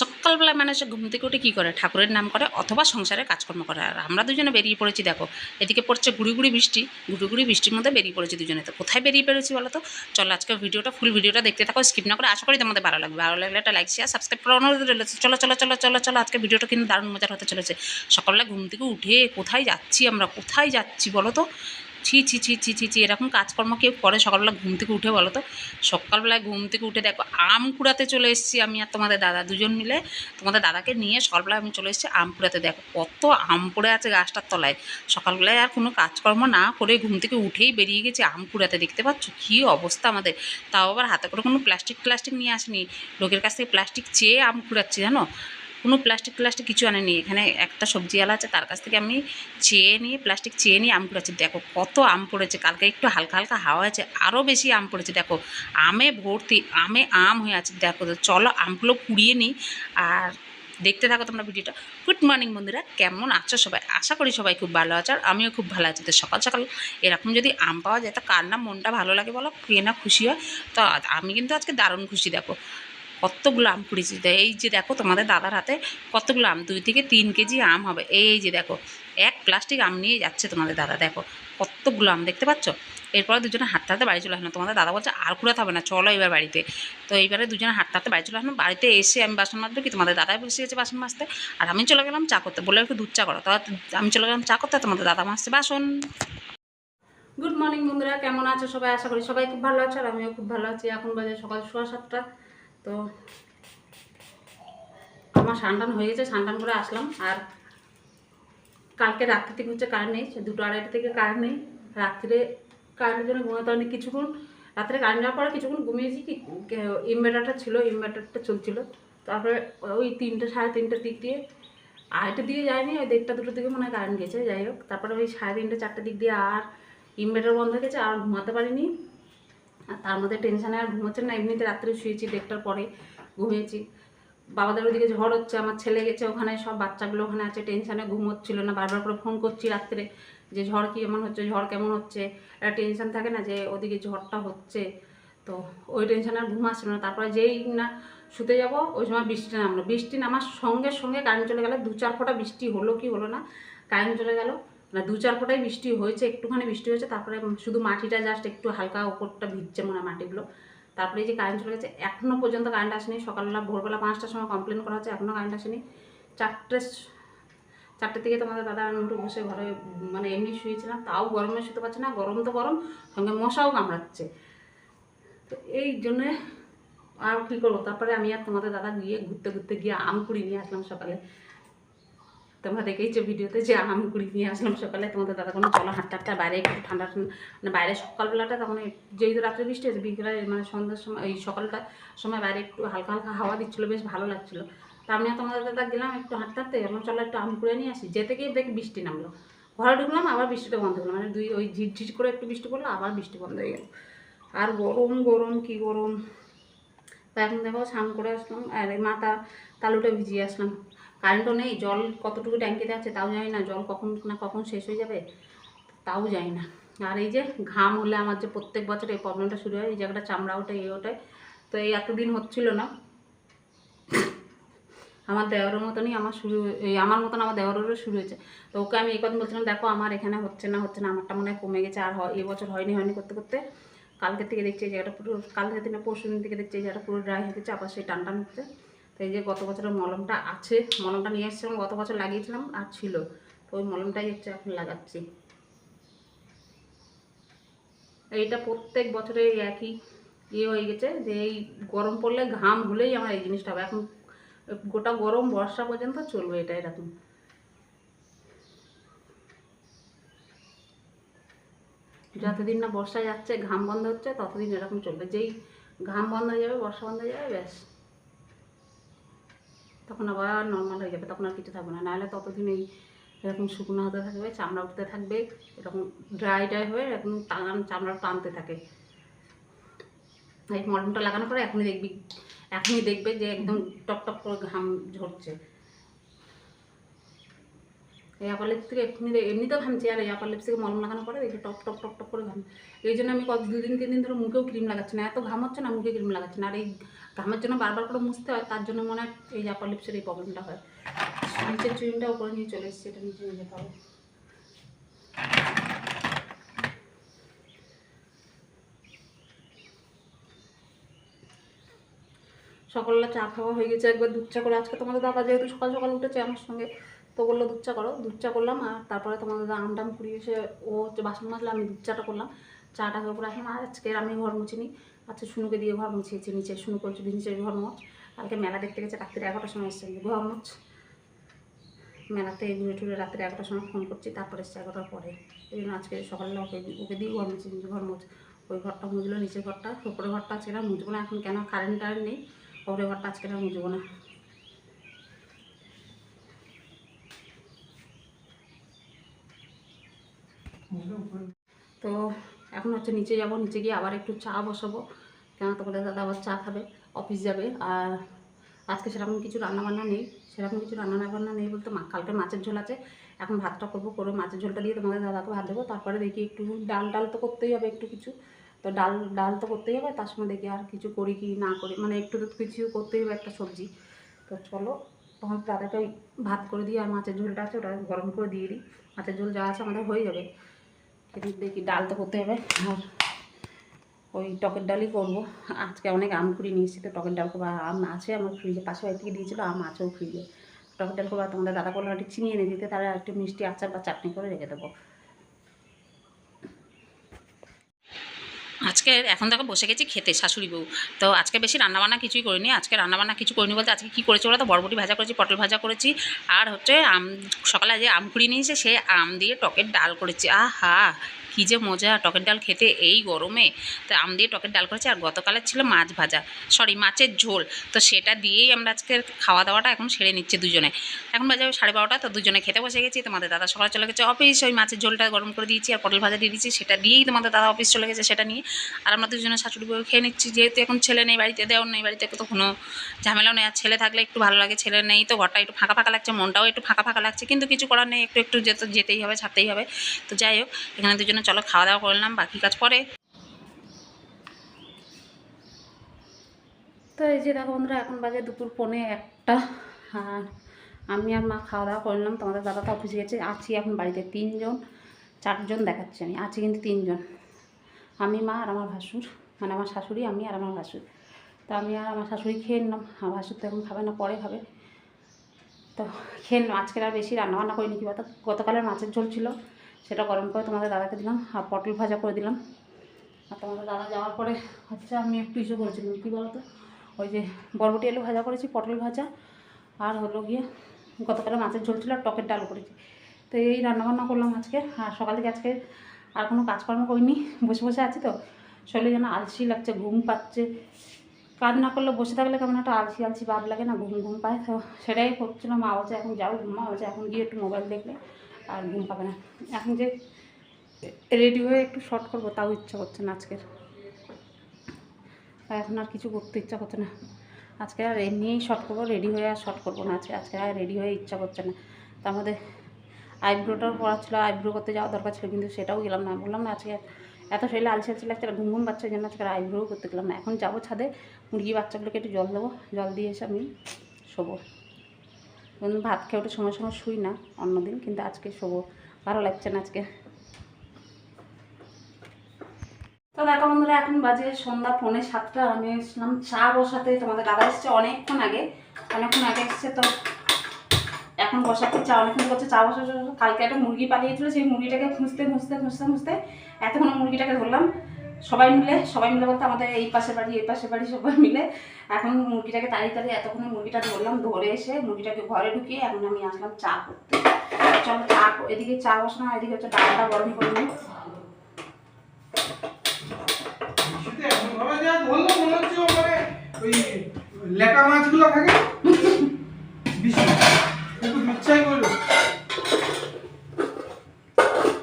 সকালবেলা মানুষ ঘুম থেকে উঠে কী করে? ঠাকুরের নাম করে অথবা সংসারের কাজকর্ম করে। আর আমরা দুজনে বেরিয়ে পড়েছি, দেখো, এদিকে পড়ছে গুড়ি গুড়ি বৃষ্টি। গুড়ি গুড়ি বৃষ্টির মধ্যে বেরিয়ে পড়েছি দুজনে। তো কোথায় বেরিয়ে পড়েছি বলো তো চলো আজকে ভিডিওটা ফুল ভিডিওটা দেখতে থাকো স্কিপ না করে আশা করি তোমাদের ভালো লাগবে। ভালো লাগলে একটা লাইক শেয়ার সাবস্ক্রাইব করার অনুরোধ রইল। চলো চলো চলো চলো চলো, আজকে ভিডিওটা কিন্তু দারুণ মজার হতে চলেছে। সকালবেলা ঘুম থেকে উঠে কোথায় যাচ্ছি আমরা? কোথায় যাচ্ছি বলো তো ছি ছি ছি ছি ছি ছি, এরকম কাজকর্ম কেউ করে। সকালবেলা ঘুম থেকে উঠে বলো তো, সকালবেলায় ঘুম থেকে উঠে দেখো, আম কুড়াতে চলে এসেছি আমি আর তোমাদের দাদা দুজন মিলে। তোমাদের দাদাকে নিয়ে সকালবেলায় আমি চলে এসেছি আম কুড়াতে। দেখো কত আম পড়ে আছে গাছটার তলায়। সকালবেলায় আর কোনো কাজকর্ম না করে ঘুম থেকে উঠেই বেরিয়ে গেছি আম কুড়াতে। দেখতে পাচ্ছ কী অবস্থা আমাদের। তাও আবার হাতে করে কোনো প্লাস্টিক প্লাস্টিক নিয়ে আসেনি। লোকের কাছ থেকে প্লাস্টিক চেয়ে আম কুড়াচ্ছি, জানো? কোনো প্লাস্টিক প্লাস্টিক কিছু আনেনি। এখানে একটা সবজিওয়ালা আছে, তার কাছ থেকে আমি চেয়ে নিয়ে, প্লাস্টিক চেয়ে নিয়ে আম কুড়াচ্ছি দেখো কত আম পড়েছে, কালকে একটু হালকা হালকা হাওয়া আছে আরও বেশি আম পড়েছে। দেখো আমে ভর্তি, আমে আম হয়ে আছে। দেখো চলো আমগুলো কুড়িয়ে নিই। আর দেখতে থাকো তোমরা ভিডিওটা। গুড মর্নিং বন্ধুরা, কেমন আছো সবাই? আশা করি সবাই খুব ভালো আছো, আর আমিও খুব ভালো আছি। তো সকাল সকাল এরকম যদি আম পাওয়া যায়, তো কার না মনটা ভালো লাগে বলো? কে না খুশি হয়? তো আমি কিন্তু আজকে দারুণ খুশি, দেখো। কতগুলো আম কুড়িয়েছি এই যে দেখো তোমাদের দাদার হাতে কতগুলো আম, দুই থেকে তিন কেজি আম হবে। এই যে দেখো, এক প্লাস্টিক আম নিয়ে যাচ্ছে তোমাদের দাদা, দেখো। কতগুলো আম দেখতে পাচ্ছ? এরপরে দুজনে হাঁটতে হাঁটতে বাড়ি চলে আসলাম তোমাদের দাদা বলছে, আর কুড়াতে হবে না, চলো এবার বাড়িতে। তো এইবারে দুজনে হাঁটতে হাঁটতে বাড়ি চলে আসলাম বাড়িতে এসে আমি বাসন মাজবো কি? তোমাদের দাদাই বসে গেছে বাসন মাজতে। আর আমি চলে গেলাম চা করতে। বলে একটু দুধ চা করো। তো আমি চলে গেলাম চা করতে। তোমাদের দাদা মাজতে বাসন। গুড মর্নিং বন্ধুরা, কেমন আছো সবাই? আশা করি সবাই খুব ভালো আছে আর আমিও খুব ভালো আছি। এখন বাজে সকাল সোয়া সাতটা। তো আমার সানটান হয়ে গেছে, সানটান করে আসলাম। আর কালকে রাত্রি থেকে হচ্ছে কারেন্ট নেই? দুটো আড়াইটা থেকে কারেন্ট নেই। রাত্রে কারেন্টের জন্য ঘুমাতে হয়নি কিছুক্ষণ। রাত্রে কারেন্ট যাওয়ার পরে কিছুক্ষণ ঘুমিয়েছি কি ইনভার্টারটা ছিল, ইনভার্টারটা চলছিল। তারপরে ওই তিনটে, সাড়ে তিনটের দিক দিয়ে আড়াইটার দিকে যায়নি, ওই দেড়টা দুটোর দিকে মনে হয় কারেন্ট গেছে, যাই হোক। তারপরে ওই সাড়ে তিনটে, চারটের দিক দিয়ে আর ইনভার্টার বন্ধ হয়ে গেছে, আর ঘুমাতে পারিনি। তার মধ্যে টেনশানে আর ঘুমোচ্ছে না, এমনিতে রাত্রে শুয়েছি, দেড়টার পরে ঘুমিয়েছি। বাবাদের ওদিকে ঝড় হচ্ছে, আমার ছেলে গেছে ওখানে, সব বাচ্চাগুলো ওখানে আছে, টেনশানে ঘুম হচ্ছিল না, বারবার করে ফোন করছি রাত্রে যে ঝড় কি এমন হচ্ছে, ঝড় কেমন হচ্ছে? একটা টেনশন থাকে না যে ওদিকে ঝড়টা হচ্ছে, তো ওই টেনশানে আর ঘুম আসছিল না। তারপরে যেই না শুতে যাব, ওই সময় বৃষ্টি নামলো। বৃষ্টি নামার সঙ্গে সঙ্গে কারেন্ট চলে গেল, দু চার ফোঁটা বৃষ্টি হলো কি হলো না কারেন্ট চলে গেল। না দু চার ফোঁটাই বৃষ্টি হয়েছে, একটুখানি বৃষ্টি হয়েছে, তারপরে শুধু মাটিটা জাস্ট একটু হালকা ওপরটা ভিজছে মনে হয় মাটিগুলো। তারপরে এই যে কারেন্ট চলে গেছে এখনও পর্যন্ত কারেন্ট আসেনি, সকালবেলা, ভোরবেলা পাঁচটার সময় কমপ্লেন করা হচ্ছে এখনও কারেন্ট আসেনি। চারটে চারটে থেকে তোমাদের দাদা আমি একটু বসে ঘরে মানে এমনি শুয়েছিলাম, তাও গরমে শুতে পারছে না, গরম তো গরম, সঙ্গে মশাও কামড়াচ্ছে। তো এই জন্যে আর কী করব? তারপরে আমি আর তোমাদের দাদা গিয়ে ঘুরতে ঘুরতে গিয়ে আম কুড়ি নিয়ে আসলাম সকালে। তোমরা দেখেইছো ভিডিওতে যে আম কুড়ি নিয়ে আসলাম সকালে, তোমাদের দাদা কোনো চলো হাঁটতে হাঁটতে বাইরে একটু ঠান্ডা মানে বাইরে সকালবেলাটা তখন যেহেতু রাত্রে বৃষ্টি হয়েছে, বিকেলে মানে সন্ধ্যার সময়, এই সকালটা সময় বাইরে একটু হালকা হালকা হাওয়া দিচ্ছিল, বেশ ভালো লাগছিল। তা আমি তোমাদের দাদা গেলাম একটু হাঁটতে হাঁটতে এমন চলো একটু আম কুড়ে নিয়ে আসি। যেতে গিয়ে দেখি বৃষ্টি নামলো। ঘরে ঢুকলাম, আবার বৃষ্টিটা বন্ধ হলো মানে দুই ওই ঝিরঝির করে একটু বৃষ্টি পড়ল, আবার বৃষ্টি বন্ধ হয়ে গেল। আর গরম গরম, কি গরম। তা এখন দেখো স্নান করে আসলাম, আর মাথা তালুটা ভিজিয়ে আসলাম। কারেন্টও নেই, জল কতটুকু ট্যাঙ্কিতে আছে তাও জানি না, জল কখন না কখন শেষ হয়ে যাবে তাও জানি না। আর এই যে ঘাম হলে আমার যে প্রত্যেক বছর এই প্রবলেমটা শুরু হয়, এই জায়গাটা চামড়া ওঠে এই ওঠে, তো এই এতদিন হচ্ছিল না। আমার দেওয়ারের মতনই আমার শুরু, এই আমার মতন আমার দেওয়ারেরও শুরু হয়েছে। তো ওকে আমি এই কথা বলছিলাম, দেখো, আমার এখানে হচ্ছে না হচ্ছে না, আমারটা মনে হয় কমে গেছে, আর হয় এবছর হয়নি হয়নি করতে করতে কালকের থেকে দেখছি, এই জায়গাটা পুরো কালকে দিনে পরশু দিন থেকে দেখছি, এই জায়গাটা পুরো ড্রাই হয়ে গেছে, আবার সেই টান টান হচ্ছে। তো এই যে গত বছরের মলমটা আছে, মলমটা নিয়ে এসেছিলাম, গত বছর লাগিয়েছিলাম আর ছিল। তো ওই মলমটাই হচ্ছে এখন লাগাচ্ছি। এইটা প্রত্যেক বছরে একই ইয়ে হয়ে গেছে যে এই গরম পড়লে ঘাম হলেই আমার এই জিনিসটা হবে। এখন গোটা গরম, বর্ষা পর্যন্ত চলবে এটা এরকম। যতদিন না বর্ষা যাচ্ছে, ঘাম বন্ধ হচ্ছে, ততদিন এরকম চলবে। যেই ঘাম বন্ধ হয়ে যাবে, বর্ষা বন্ধ হয়ে যাবে, ব্যাস। তখন আবার নর্মাল হয়ে যাবে, তখন আর কিছু থাকবে না। নাহলে ততদিন এই এরকম শুকনো হতে থাকবে, চামড়া উঠতে থাকবে, এরকম ড্রাই ড্রাই হয়ে এরকম টান, চামড়া টানতে থাকে। এই মলমটা লাগানোর পরে এখনই দেখবি, এখনই দেখবে যে একদম টপ টপ করে ঘাম ঝরছে। এই আপার লিপস থেকে এক্ষুনি এমনিতেও ঘামছে আর এই আপার লিপস থেকে মলম লাগানোর পরে দেখি টপ টপ টপ টপ করে ঘাম এই জন্য আমি কত দুদিন তিন দিন ধরে মুখেও ক্রিম লাগাচ্ছি না, এত ঘাম হচ্ছে না, মুখে ক্রিম লাগাচ্ছি না। আর এই ঘামের জন্য বারবার করে মুছতে হয়, তার জন্য মনে হয় এই আপার লিপসের এই প্রবলেমটা হয়। নিচের চুইনটা উপরে নিয়ে চলে এসেছে, এটা নিচে নিয়ে যেতে হবে। সকালবেলা চা খাওয়া হয়ে গেছে, একবার দুধ চা করে। আজকে তোমাদের দাদা যেহেতু সকাল সকাল উঠেছে আমার সঙ্গে তো বলল, দুধ চা করো। দুধ চা করলাম আর তারপরে তোমাদের দাদা আম টাম কুড়িয়ে এসে, ও হচ্ছে বাসন মাজলে, আমি দুধ চাটা করলাম। চাটা করে আসলাম আর আজকে আমি ঘর মুছিনি। আচ্ছা শুনুকে দিয়ে ঘর মুছিয়েছি নিচে, শুনু করছি নিচে ঘর মোচ কালকে মেলা দেখতে গেছে রাত্রি এগারোটার সময় এসছে ঘর মোচ মেলাতে ঘুরে টুরে রাত্রি এগারোটার সময় ফোন করছি, তারপরে এসছে এগারোটার পরে। এই জন্য আজকে সকালে ওকে ওকে দিয়ে ঘর মুছি ঘর মোচ ওই ঘরটা মুছলো, নিচের ঘরটা ওপরে ঘরটা আজকে না মুছবো না। এখন কেন কারেন্ট টারেন্ট নেই? ওপরের ঘরটা আজকে না মুছবো না। তো এখন হচ্ছে নিচে যাব, নিচে গিয়ে আবার একটু চা বসাবো। কেন তোমাদের দাদা আবার চা খাবে, অফিস যাবে। আর আজকে সেরকম কিছু রান্নাবান্না নেই, সেরকম কিছু রান্না বান্না নেই বলতে মা কালকে মাছের ঝোল আছে। এখন ভাতটা করব করে মাছের ঝোলটা দিয়ে তোমাদের দাদাকে ভাত দেবো। তারপরে দেখি একটু ডাল ডাল তো করতেই হবে একটু কিছু। তো ডাল ডাল তো করতেই হবে, তার সঙ্গে দেখি আর কিছু করি কি না করি। মানে একটু তো কিছু করতেই হবে একটা সবজি। তো চলো তখন দাদাকে ভাত করে দিই আর মাছের ঝোলটা আছে, ওটা গরম করে দিয়ে দিই। মাছের ঝোল যা আছে আমাদের হয়ে যাবে। কিন্তু দেখি ডাল তো করতে হবে। আর ওই টকের ডালই করব। আজকে অনেক আম কুড়ি নিয়ে এসেছি তো টকের ডাল করব আম আছে আমার ফ্রিজে পাশে বাড়ি থেকে দিয়েছিলো আম আছেও ফ্রিজে। টকের ডাল করব তোমাদের দাদা করল একটু চিনি এনে দিতে তারা একটু মিষ্টি আচার বা চাটনি করে রেখে দেবো। আজকে এখন দেখো বসে গেছি খেতে, শাশুড়ি বউ। তো আজকে বেশি রান্নাবান্না কিছুই করিনি, আজকে রান্নাবান্না কিছু করিনি বলতে আজকে কী করেছি বলো তো? বরবটি ভাজা করেছি, পটল ভাজা করেছি, আর হচ্ছে আম, সকালে যে আম কুড়িয়ে নিয়েছে, সে আম দিয়ে টকের ডাল করেছি। আহা! কী যে মজা, টকের ডাল খেতে এই গরমে। তো আম দিয়ে টকের ডাল করেছি, আর গতকালের ছিল মাছ ভাজা। সরি মাছের ঝোল। তো সেটা দিয়েই আমরা আজকে খাওয়া দাওয়াটা এখন সেরে নিচ্ছে দুজনে। এখন বাজে সাড়ে বারোটা, তো দুজনে খেতে বসে গেছি। তোমাদের দাদা সকালে চলে গেছে অফিস ওই মাছের ঝোলটা গরম করে দিয়েছি, আর পটল ভাজা দিয়ে দিয়েছি, সেটা দিয়েই তোমাদের দাদা অফিস চলে গেছে সেটা নিয়ে। আর আমরা দুজনে শাশুড়ি বউ খেয়ে নিচ্ছি, যেহেতু এখন ছেলে নেই বাড়িতে, দেওয়ার নেই বাড়িতে, তো কোনো ঝামেলাও নেই। আর ছেলে থাকলে একটু ভালো লাগে, ছেলে নেই তো ঘরটা একটু ফাঁকা ফাঁকা লাগছে, মনটাও একটু ফাঁকা ফাঁকা লাগছে। কিন্তু কিছু করার নেই, একটু একটু যেতে যেতেই হবে, ছাড়তেই হবে। তো যাই হোক, এখানে দুজনে চলো খাওয়া দাওয়া করলাম বাকি কাজ পরে। তো এই যে দেখো বন্ধুরা, এখন বাজে দুপুর পৌনে একটা। আর আমি আর মা খাওয়া দাওয়া করলাম তোমাদের দাদা তো অফিসে গেছে, আছি এখন বাড়িতে তিনজন, চারজন দেখাচ্ছি আমি, আছি কিন্তু তিনজন। আমি, মা আর আমার ভাসুর মানে আমার শাশুড়ি, আমি আর আমার ভাসুর। তো আমি আর আমার শাশুড়ি খেয়ে নিলাম আমার ভাসুর তো এখন খাবে না, পরে খাবে। তো খেয়ে নিলাম, আজকের আর বেশি রান্নাবান্না করিনি, কি বলতো? গতকালের মাছের ঝোল ছিল সেটা গরম করে তোমাদের দাদাকে দিলাম, আর পটল ভাজা করে দিলাম। আর তোমাদের দাদা যাওয়ার পরে হচ্ছে আমি একটু ইসে করেছিলাম কী বলতো? ওই যে বরবটি আলু ভাজা করেছি, পটল ভাজা, আর হলো গিয়ে গতকালে মাছের ঝোল ছিল, আর টকের ডাল করেছি। তো এই রান্নাবান্না করলাম আজকে, আর সকাল থেকে আজকে আর কোনো কাজকর্ম করিনি, বসে বসে আছি তো। শরীরে যেন আলসি লাগছে, ঘুম পাচ্ছে। কাজ না করলে বসে থাকলে কেমন একটা আলসি আলসি ভাব লাগে না, ঘুম ঘুম পায়। তো সেটাই করছিলাম, মা বলছে এখন যাও, মা বলছে এখন গিয়ে একটু মোবাইল দেখলে। আর ঘুম পাবে না। এখন যে রেডি হয়ে একটু শর্ট করব, তাও ইচ্ছা করছে না আজকের। আর এখন আর কিছু করতে ইচ্ছা করছে না। আজকে আর এমনিই শর্ট করব রেডি হয়ে আর শর্ট করব না। আজকে আজকে আর রেডি হয়ে ইচ্ছা করছে না। তার মধ্যে আইব্রোটাও পড়া ছিল আইব্রো করতে যাওয়া দরকার ছিল, কিন্তু সেটাও গেলাম না। বললাম না আজকে এত শরীরে আলসি লাগছে আর ঘুম ঘুম বাচ্চার জন্য আজকে আইব্রো করতে গেলাম না। এখন যাব ছাদে, মুরগি বাচ্চাগুলোকে একটু জল দেবো। জল দিয়ে এসে আমি শোবো। ভাত খেয়ে ওঠে সময় সময় শুই না অন্যদিন, কিন্তু আজকে শোবো। ভালো লাগছে না আজকে। তো দেখো বন্ধুরা, এখন বাজে সন্ধ্যা পৌনে সাতটা। আমি এসলাম চা বসাতে, তোমাদের দাদা এসছে অনেকক্ষণ আগে অনেকক্ষণ আগে এসছে, তো এখন বসাতে চা, অনেকক্ষণ করছে চা বসা কালকে একটা মুরগি পালিয়েছিল, সেই মুরগিটাকে খুঁজতে খুঁজতে খুঁজতে খুঁজতে এতক্ষণ মুরগিটাকে ধরলাম। সবাই মিলে সবাই মিলে বলতে আমাদের এই পাশে বাড়ি এই পাশে বাড়ি সবাই মিলে এখন মুরগিটাকে তাড়িয়ে তাড়িয়ে এতক্ষণ মুরগিটা ধরলাম ধরে এসে মুরগিটাকে ঘরে ঢুকিয়ে এখন আমি আসলাম চা করতে। চলো চা এদিকে চা বসানো এদিকে হচ্ছে ডালটা গরম করে নিই মনে লেটা মাছগুলো থাকে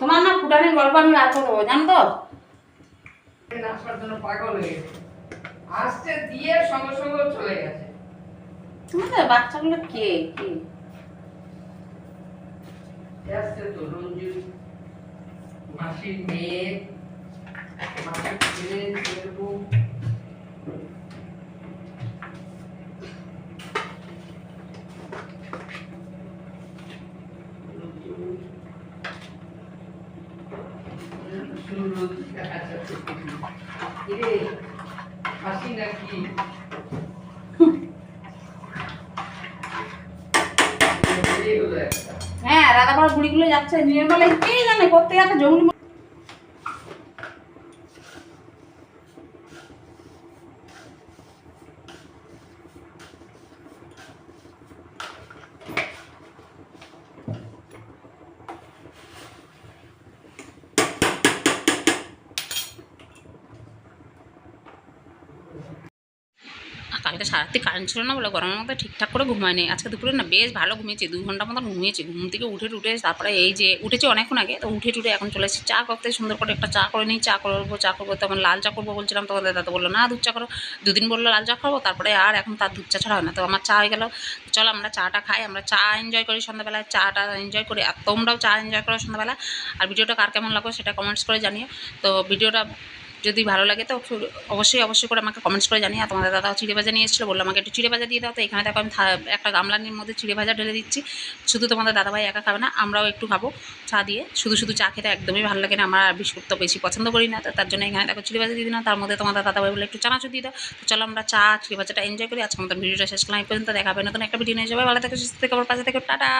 তোমার না ফুটানির গল্প আমি দেবো জানো তো? নাচবার জন্য পাগল হয়ে গেছে। আসছে দিয়ে সঙ্গে সঙ্গে চলে গেছে। তোমাদের বাচ্চাগুলো কে? কে? আসছে তো রঞ্জু মাসির মেয়ে মাসির ছেলে ছেলের সুন্দর দেখা যাচ্ছে কিরে হাসি নাকি হ্যাঁ রাধাপাড়া গুড়িগুলো যাচ্ছে, নির্মলা কে জানে করতে যাচ্ছে জমি কালকে সারাত্রি কারেন্ট ছিল না বলে গরমের মধ্যে ঠিকঠাক করে ঘুমায়নি আজকে দুপুরে না বেশ ভালো ঘুমিয়েছি, দু ঘণ্টা মতন ঘুমিয়েছি। ঘুম থেকে উঠে টুটে তারপরে এই যে উঠেছি অনেকক্ষণ আগে, তো উঠে টুটে এখন চলে এসেছি। চা করতে সুন্দর করে একটা চা করে নিই, চা করব চা করব তখন লাল চা করব বলছিলাম তোমাদের দাদা বলল, না, দুধ চা করো। দুদিন বলল লাল চা খাব, তারপরে আর এখন তার দুধ চা ছাড়া হয় না। তো আমার চা হয়ে গেলো চলো আমরা চাটা খাই, আমরা চা এনজয় করি সন্ধ্যাবেলায়, চাটা এনজয় করি। আর তোমরাও চা এনজয় করো সন্ধ্যাবেলা। আর ভিডিওটা কার কেমন লাগল সেটা কমেন্টস করে জানিও। তো ভিডিওটা যদি ভালো লাগে তো অবশ্যই অবশ্যই করে আমাকে কমেন্টস করে জানিয়ে তোমাদের দাদা চিড়ে ভাজা নিয়ে এসেছিল, বলল আমাকে একটু চিড়ে ভাজা দিয়ে দাও, তো এখানে দেখো আমি একটা গামলানির মধ্যে চিড়ে ভাজা ঢেলে দিচ্ছি। শুধু তোমাদের দাদাভাই একা খাবে না, আমরাও একটু খাব চা দিয়ে। শুধু শুধু চা খেতে একদমই ভালো লাগে না, আমরা বিস্কুট তো বেশি পছন্দ করি না তার জন্য এখানে দেখো চিড়ে ভাজা দিয়ে দিলাম, তার মধ্যে তোমাদের দাদাভাই বলে একটু চানাচুর দিয়ে দাও। তো চলো আমরা চা, চিড়ে ভাজাটা এনজয় করি আজকে মতন ভিডিওটা শেষ করলাম, এই পর্যন্ত দেখাবে নতুন একটা ভিডিও নিয়ে যাবে ভালো থেকে, সুস্থ থেকে আবার পাশে থেকে, টাটা!